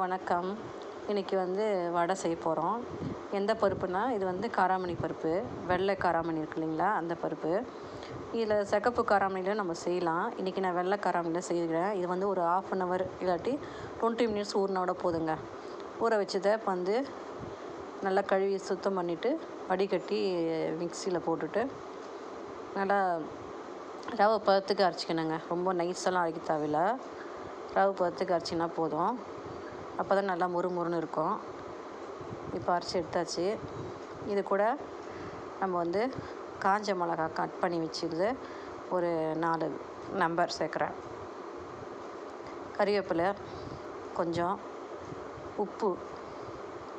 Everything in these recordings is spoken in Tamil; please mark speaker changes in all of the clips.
Speaker 1: வணக்கம். இன்றைக்கி வந்து வடை செய்ய போகிறோம் எந்த பருப்புனா இது வந்து காராமணி பருப்பு. வெள்ளை காராமணி இருக்கு இல்லைங்களா அந்த பருப்பு. இதில் சிகப்பு காராமணியில் நம்ம செய்யலாம். இன்றைக்கி நான் வெள்ளை காராமணியில் செய்கிறேன். இது வந்து ஒரு ஆஃப் அன் ஹவர் இல்லாட்டி டுவெண்ட்டி மினிட்ஸ் ஊறினோட போதுங்க. ஊற வச்சதை வந்து நல்லா கழுவி சுத்தம் பண்ணிவிட்டு வடிகட்டி மிக்சியில் போட்டுட்டு நல்லா ரவை பதத்துக்கு அரைச்சிக்கணுங்க. ரொம்ப நைஸெல்லாம் அரைக்க தேவையில்ல. ரவை பதத்துக்கு அரைச்சினா போதும். அப்போ தான் நல்லா மொறுமொறுன்னு இருக்கும். இப்போ அரைச்சி எடுத்தாச்சு. இது கூட நம்ம வந்து காஞ்ச மிளகா கட் பண்ணி வச்சுருது ஒரு நாலு நம்பர் சேர்க்குறேன். கறிவேப்பிலை கொஞ்சம் உப்பு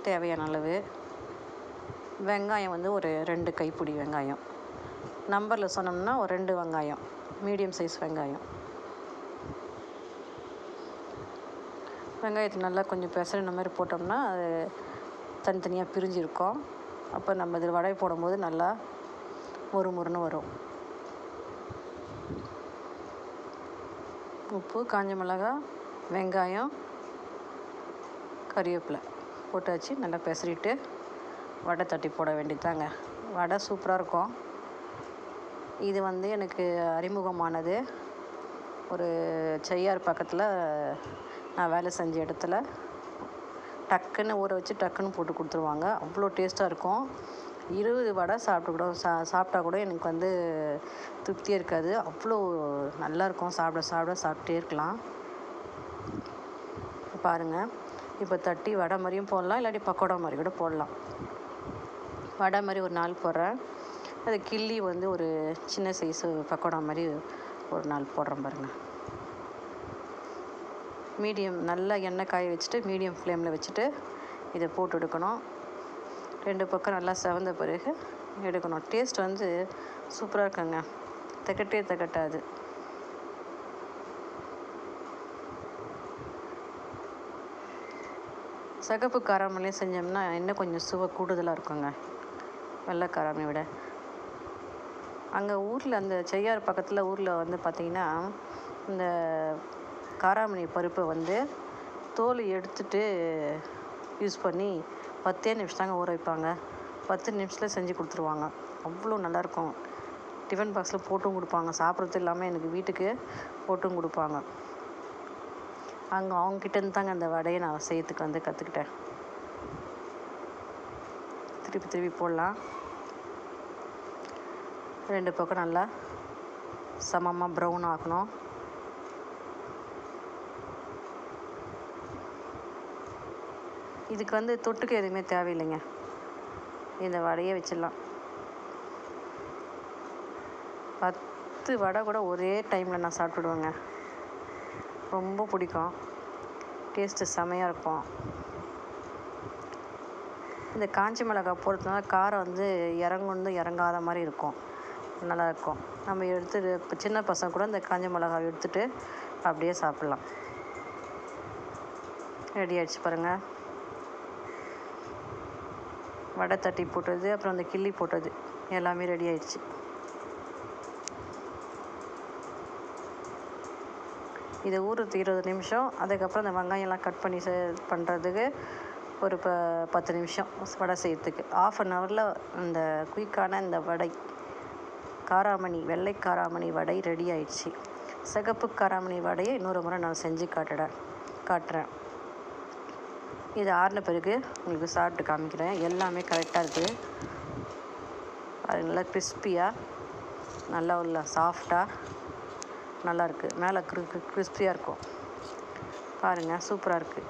Speaker 1: தேவையான அளவு. வெங்காயம் வந்து ஒரு ரெண்டு கைப்பிடி வெங்காயம். நம்பரில் சொன்னோம்னா ஒரு ரெண்டு வெங்காயம். மீடியம் சைஸ் வெங்காயம். வெங்காயத்தை நல்லா கொஞ்சம் பெசரின மாதிரி போட்டோம்னா அது தனித்தனியாக பிரிஞ்சு இருக்கும் அப்போ நம்ம இதில் வடை போடும்போது நல்லா மொறு மொறுன்னு வரும். உப்பு காஞ்ச மிளகா வெங்காயம் கறிவேப்பிலை போட்டாச்சு. நல்லா பெசரிட்டு வடை தட்டி போட வேண்டியதாங்க வடை சூப்பராக இருக்கும். இது வந்து எனக்கு அறிமுகமானது. ஒரு செய்யார் பக்கத்தில் நான் வேலை செஞ்ச இடத்துல டக்குன்னு ஊற வச்சு டக்குன்னு போட்டு கொடுத்துருவாங்க. அவ்வளோ டேஸ்ட்டாக இருக்கும். இருபது வடை சாப்பிட்டு கூட சா சாப்பிட்டா கூட எனக்கு வந்து திருப்தியாக இருக்காது. அவ்வளோ நல்லாயிருக்கும் சாப்பிட சாப்பிட சாப்பிட்டே இருக்கலாம். பாருங்கள் இப்போ தட்டி வடை மாதிரியும் போடலாம். இல்லாட்டி பக்கோடா மாதிரி கூட போடலாம். வடை மாதிரி ஒரு நாள் போடுறேன். அது கிள்ளி வந்து ஒரு சின்ன சைஸு பக்கோடா மாதிரி ஒரு நாள் போடுறேன் பாருங்கள் மீடியம் நல்லா எண்ணெய் காய வச்சுட்டு மீடியம் ஃப்ளேமில் வச்சுட்டு இதை போட்டு எடுக்கணும். ரெண்டு பக்கம் நல்லா செவந்த பிறகு எடுக்கணும். டேஸ்ட் வந்து சூப்பராக இருக்குங்க. தகட்டே தகட்டாது. சிகப்பு காராமலே செஞ்சோம்னா இன்னும் கொஞ்சம் சுவை கூடுதலாக இருக்குங்க. வெள்ளை காராமணி விட. அங்கே ஊரில் அந்த செய்யார் பக்கத்தில் ஊரில் வந்து பார்த்திங்கன்னா இந்த காராமணி பருப்பை வந்து தோல் எடுத்துட்டு யூஸ் பண்ணி பத்தே நிமிஷம் தாங்க ஊற வைப்பாங்க. பத்து நிமிஷத்தில் செஞ்சு கொடுத்துருவாங்க. அவ்வளோ நல்லாயிருக்கும். டிஃபன் பாக்ஸில் போட்டும் கொடுப்பாங்க. சாப்பிட்றது இல்லாமல் எனக்கு வீட்டுக்கு போட்டும் கொடுப்பாங்க. அங்கே அவங்கக்கிட்டேருந்து தாங்க அந்த வடையை நான் செய்யறதுக்கு வந்து கற்றுக்கிட்டேன் திருப்பி திருப்பி போடலாம். ரெண்டு பக்கம் நல்லா சமமாக ப்ரௌன் ஆக்கணும் இதுக்கு வந்து தொட்டுக்க எதுவுமே தேவையில்லைங்க. இந்த வடையே வச்சிடலாம். பத்து வடை கூட ஒரே டைமில் நான் சாப்பிட்டுடுவேங்க. ரொம்ப பிடிக்கும். டேஸ்ட்டு செமையாக இருக்கும். இந்த காஞ்சி மிளகாய் போடுறதுனால காரம் வந்து இறங்குன்னு இறங்காத மாதிரி இருக்கும். நல்லாயிருக்கும் நம்ம எடுத்துட்டு இப்போ சின்ன பசங்க கூட இந்த காஞ்ச மிளகாய் எடுத்துகிட்டு அப்படியே சாப்பிட்லாம். ரெடி ஆகிடுச்சு பாருங்கள் வடை தட்டி போட்டது அப்புறம் அந்த கிள்ளி போட்டது எல்லாமே ரெடி ஆயிடுச்சு. இது ஊறுறதுக்கு இருபது நிமிஷம் அதுக்கப்புறம் அந்த வெங்காயம்லாம் கட் பண்ணி செ பண்ணுறதுக்கு ஒரு ப பத்து நிமிஷம் வடை செய்யறதுக்கு. ஆஃப் அன் ஹவரில் இந்த குயிக்கான இந்த வடை காராமணி வெள்ளை காராமணி வடை ரெடி ஆயிடுச்சு. சிகப்பு காராமணி வடையை இன்னொரு முறை நான் செஞ்சு காட்டுறேன் காட்டுறேன். இது ஆறின பிறகு உங்களுக்கு சாப்பிட்டு காமிக்கிறேன். எல்லாமே கரெக்டாக இருக்குது அது நல்லா கிறிஸ்பியாக நல்லா உள்ள சாஃப்டாக நல்லாயிருக்கு மேலே கிறிஸ்பியாக இருக்கும். பாருங்கள் சூப்பராக இருக்குது